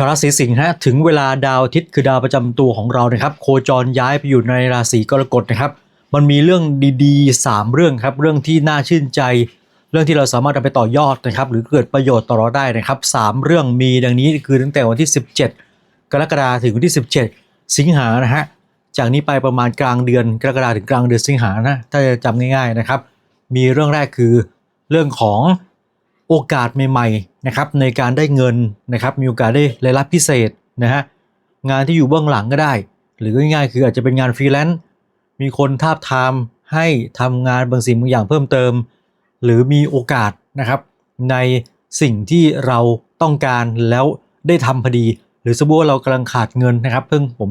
าวราศีสิงห์ฮะถึงเวลาดาวอาทิตย์คือดาวประจำตัวของเรานะครับ โคจรย้ายไปอยู่ในราศีกรกฎนะครับ มันมีเรื่องดีๆ 3 เรื่องครับ เรื่องที่น่าชื่นใจ เรื่องที่เราสามารถเอาไปต่อยอดนะครับ หรือเกิดประโยชน์ต่อเราได้นะครับสามเรื่องมีดังนี้คือตั้งแต่วันที่ 17 กรกฎาคมถึงวันที่ 17 สิงหานะฮะจากนี้ไปประมาณกลางเดือนกรกฎาคมถึงกลางเดือนสิงหานะถ้าจะจำง่าย ๆนะครับ มีเรื่องแรกคือเรื่องของ โอกาสใหม่ๆนะครับในการได้เงินนะครับมีโอกาสได้รายรับพิเศษนะฮะงานที่อยู่เบื้องหลังก็ได้ หรือง่ายๆคืออาจจะเป็นงานฟรีแลนซ์มีคนทาบทามให้ทำงานบางสิ่งบางอย่างเพิ่มเติม หรือมีโอกาสนะครับในสิ่งที่เราต้องการแล้วได้ทำพอดี หรือสมมติว่าเรากำลังขาดเงินนะครับ เพิ่งผม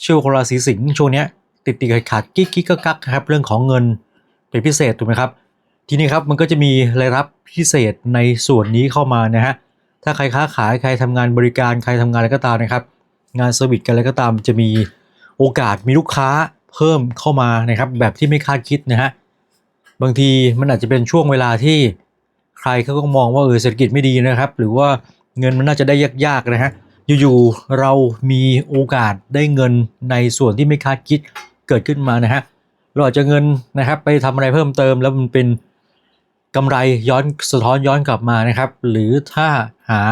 เชื่อคนราศีสิงห์ช่วงเนี้ยติดติดๆขาดกิ๊กกิ๊กกักครับเรื่องของเงินเป็นพิเศษถูกไหมครับ ทีนี้ครับมันก็จะมีรายรับพิเศษในส่วนนี้เข้ามานะฮะถ้าใครค้าขายใครทำงานบริการใครทำงานอะไรก็ตามนะครับ งานเซอร์วิสกันอะไรก็ตาม จะมีโอกาสมีลูกค้าเพิ่มเข้ามานะครับ แบบที่ไม่คาดคิดนะฮะบางทีมันอาจจะเป็นช่วงเวลาที่ใครเขาก็มองว่าเออเศรษฐกิจไม่ดีนะครับ หรือว่าเงินมันน่าจะได้ยากๆนะฮะอยู่ๆเรามีโอกาสได้เงินในส่วนที่ไม่คาดคิดเกิดขึ้นมานะฮะเราอาจจะเงินนะครับไปทำอะไรเพิ่มเติมแล้วมันเป็น กำไรย้อนสะท้อนย้อนกลับมานะครับ หรือถ้าหา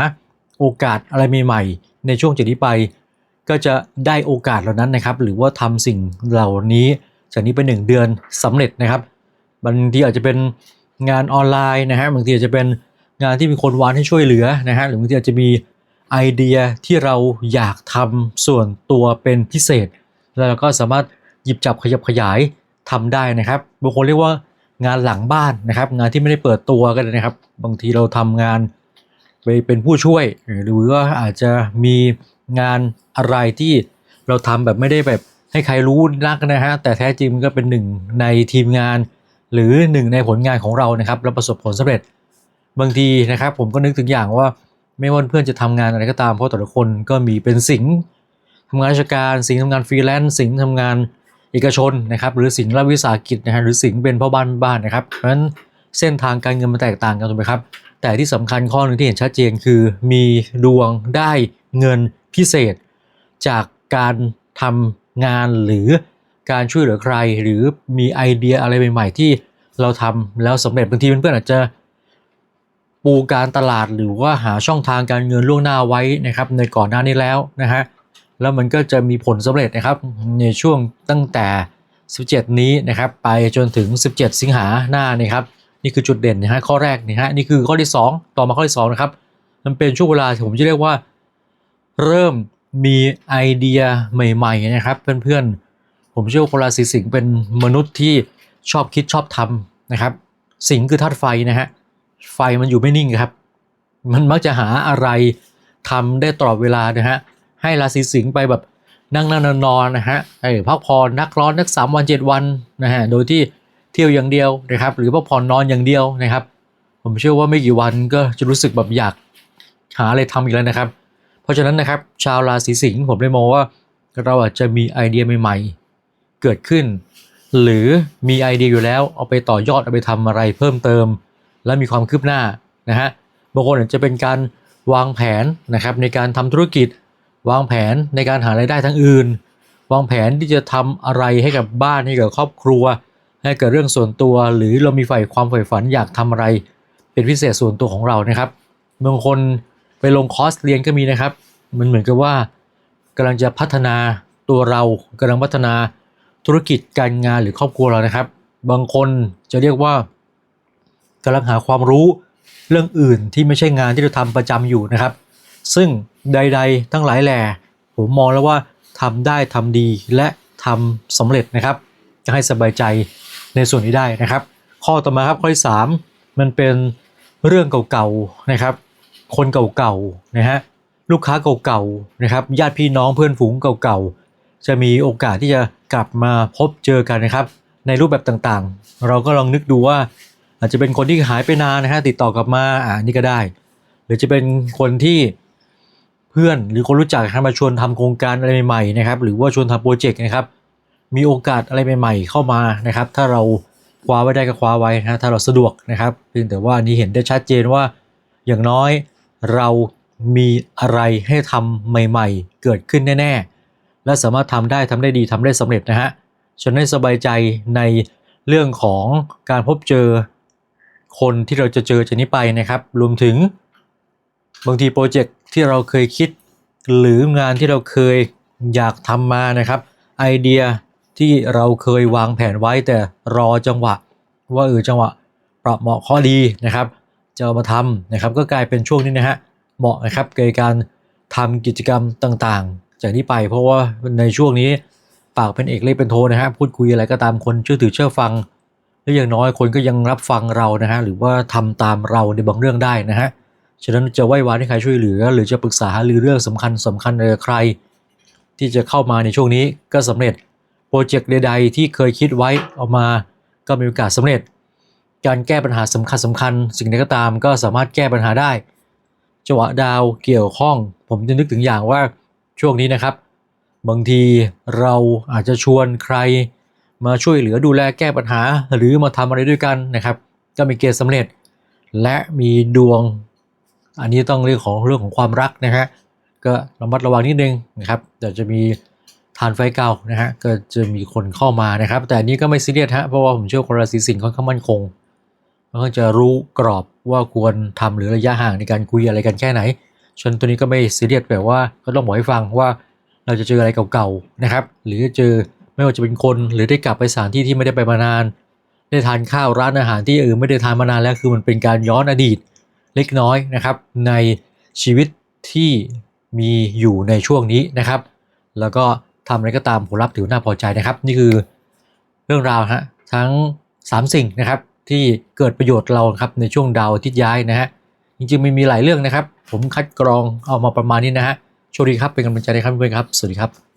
โอกาสอะไรใหม่ๆในช่วงจากนี้ไป ก็จะได้โอกาสเหล่านั้นนะครับ หรือว่าทำสิ่งเหล่านี้จากนี้ไปหนึ่งเดือนสำเร็จนะครับบางทีอาจจะเป็นงานออนไลน์นะฮะบางทีอาจจะเป็นงานที่มีคนวานให้ช่วยเหลือนะฮะหรือบางทีอาจจะมีไอเดียที่เราอยากทำส่วนตัวเป็นพิเศษ แล้วเราก็สามารถหยิบจับขยับขยายทำได้นะครับบางคนเรียกว่า งานหลังบ้านนะครับ งานที่ไม่ได้เปิดตัวก็ได้นะครับ บางทีเราทำงานไปเป็นผู้ช่วย หรือว่าอาจจะมีงานอะไรที่เราทำแบบไม่ได้แบบให้ใครรู้นักนะฮะแต่แท้จริงมันก็เป็นหนึ่งในทีมงาน หรือหนึ่งในผลงานของเรานะครับแล้วประสบผลสำเร็จบางทีนะครับ ผมก็นึกถึงอย่างว่าไม่ว่าเพื่อนจะทำงานอะไรก็ตามเพราะแต่ละคนก็มีเป็นสิงทำงานราชการสิงทำงานฟรีแลนซ์สิงทำงาน เอกชนนะครับหรือสิงห์รัฐวิสาหกิจนะฮะหรือสิงห์เป็นพ่อบ้านบ้านนะครับเพราะฉะนั้นเส้นทางการเงินมันแตกต่างกันถูกไหมครับ แต่ที่สำคัญข้อหนึ่งที่เห็นชัดเจนคือมีดวงได้เงินพิเศษ จากการทำงานหรือการช่วยเหลือใคร หรือมีไอเดียอะไรใหม่ๆที่เราทำแล้วสำเร็จบางทีเพื่อนๆอาจจะปูการตลาดหรือว่าหาช่องทางการเงินล่วงหน้าไว้นะครับในก่อนหน้านี้แล้วนะฮะ แล้วมันก็จะมีผลสำเร็จนะครับในช่วงตั้งแต่ 17 นี้นะครับไปจนถึง 17 สิงหาหน้านี่ครับนี่คือจุดเด่นนะฮะข้อแรกนี่ฮะนี่คือข้อที่ 2 ต่อมาข้อที่2นะครับมันเป็นช่วงเวลาที่ผมจะเรียกว่า เริ่มมีไอเดียใหม่ๆนะครับเพื่อนๆ ผมเชื่อว่าคนราศีสิงห์เป็นมนุษย์ที่ชอบคิดชอบทำนะครับ สิงห์คือธาตุไฟนะฮะไฟมันอยู่ไม่นิ่งครับ มันมักจะหาอะไรทำได้ตลอดเวลานะฮะ ให้ราศีสิงห์ไปแบบนั่งนอนนอนนะฮะไอ้พักผ่อนนักร้อนนักสามวันเจ็ดวันนะฮะโดยที่เที่ยวอย่างเดียวนะครับ หรือพักผ่อนนอนอย่างเดียวนะครับ ผมเชื่อว่าไม่กี่วันก็จะรู้สึกแบบอยากหาอะไรทำอีกแล้วนะครับ เพราะฉะนั้นนะครับ ชาวราศีสิงห์ผมเลยมองว่าเราอาจจะมีไอเดียใหม่ ๆ เกิดขึ้น หรือมีไอเดียอยู่แล้วเอาไปต่อยอดเอาไปทำอะไรเพิ่มเติม และมีความคืบหน้านะฮะบางคนอาจจะเป็นการวางแผนนะครับในการทำธุรกิจ วางแผนในการหารายได้ทั้งอื่น วางแผนที่จะทำอะไรให้กับบ้านให้กับครอบครัว ให้เกิดเรื่องส่วนตัว หรือเรามีใฝ่ความใฝ่ฝันอยากทำอะไร เป็นพิเศษส่วนตัวของเรานะครับบางคนไปลงคอร์สเรียนก็มีนะครับ มันเหมือนกับว่ากำลังจะพัฒนาตัวเรากำลังพัฒนาธุรกิจการงานหรือครอบครัวเรานะครับ บางคนจะเรียกว่ากำลังหาความรู้เรื่องอื่นที่ไม่ใช่งานที่เราทำประจำอยู่นะครับ ซึ่งใด ๆ ทั้งหลายแหล่ผมมองแล้วว่าทำได้ทำดีและทำสำเร็จนะครับ จะให้สบายใจในส่วนนี้ได้นะครับ ข้อต่อมาครับข้อที่สามมันเป็นเรื่องเก่าๆนะครับ คนเก่าๆนะฮะลูกค้าเก่าๆนะครับ ญาติพี่น้องเพื่อนฝูงเก่าๆ จะมีโอกาสที่จะกลับมาพบเจอกันนะครับ ในรูปแบบต่างๆ เราก็ลองนึกดูว่า อาจจะเป็นคนที่หายไปนานนะฮะติดต่อกลับมาอ่านี่ก็ได้ หรือจะเป็นคนที่ เพื่อนหรือคนรู้จักครับมาชวนทำโครงการอะไรใหม่ๆนะครับหรือว่าชวนทำโปรเจกต์นะครับ มีโอกาสอะไรใหม่ๆเข้ามานะครับ ถ้าเราคว้าไว้ได้ก็คว้าไว้นะถ้าเราสะดวกนะครับเพียงแต่ว่าอันนี้เห็นได้ชัดเจนว่าอย่างน้อยเรามีอะไรให้ทำใหม่ๆ เกิดขึ้นแน่ๆ และสามารถทำได้ทำได้ดีทำได้สำเร็จนะฮะฉันให้สบายใจในเรื่องของการพบเจอคนที่เราจะเจอจากนี้ไปนะครับ รวมถึง บางทีโปรเจกต์ที่เราเคยคิด หรืองานที่เราเคยอยากทำมานะครับ ไอเดียที่เราเคยวางแผนไว้แต่รอจังหวะ ว่าเออจังหวะปรับเหมาะข้อดีนะครับ จะามาทำนะครับ ก็กลายเป็นช่วงนี้นะฮะเหมาะนะครับในการทำกิจกรรมต่างๆ จากนี้ไปเพราะว่าในช่วงนี้ปากเป็นเอกเล่เป็นโทนะฮะพูดคุยอะไรก็ตามคนเชื่อถือเชื่อฟังและอย่างน้อยคนก็ยังรับฟังเรานะฮะหรือว่าทำตามเราในบางเรื่องได้นะฮะ ฉะนั้นจะไหว้วานให้ใครช่วยเหลือ หรือจะปรึกษาหรือเรื่องสำคัญสำคัญอะไรใคร ที่จะเข้ามาในช่วงนี้ก็สำเร็จโปรเจกต์ใดๆที่เคยคิดไว้ออกมาก็มีโอกาสสำเร็จ การแก้ปัญหาสำคัญสำคัญ สิ่งใดก็ตามก็สามารถแก้ปัญหาได้จังหวะดาวเกี่ยวข้อง ผมจะนึกถึงอย่างว่าช่วงนี้นะครับ บางทีเราอาจจะชวนใคร มาช่วยเหลือดูแลแก้ปัญหา หรือมาทำอะไรด้วยกันนะครับ ก็มีเกณฑ์สำเร็จ และมีดวง อันนี้ต้องเรื่องของเรื่องของความรักนะฮะก็ระมัดระวังนิดนึงนะครับเดี๋ยวจะมีทานไฟเก่านะฮะก็จะมีคนเข้ามานะครับ แต่อันนี้ก็ไม่ซีเรียสฮะเพราะว่าผมเชื่อคนราศีสิงห์ค่อนข้างมั่นคงมันก็จะรู้กรอบว่าควรทำหรือระยะห่างในการคุยอะไรกันแค่ไหนฉะนันตัวนี้ก็ไม่ซีเรียสแบบว่าก็ต้องบอกให้ฟังว่าเราจะเจออะไรเก่าๆนะครับ หรือเจอไม่ว่าจะเป็นคนหรือได้กลับไปสถานที่ที่ไม่ได้ไปมานาน ได้ทานข้าวร้านอาหารที่เออไม่ได้ทานมานานแล้วคือมันเป็นการย้อนอดีต เล็กน้อยนะครับ ในชีวิตที่มีอยู่ในช่วงนี้นะครับ แล้วก็ทำอะไรก็ตามผลลัพธ์ถือน่าพอใจนะครับ นี่คือเรื่องราวฮะทั้ง 3 สิ่งนะครับ ที่เกิดประโยชน์เราครับในช่วงดาวอาทิตย์ย้ายนะฮะจริงๆไม่มีหลายเรื่องนะครับ ผมคัดกรองเอามาประมาณนี้นะฮะโชคดีครับเป็นกำลังใจให้ครับเพื่อนครับ สวัสดีครับ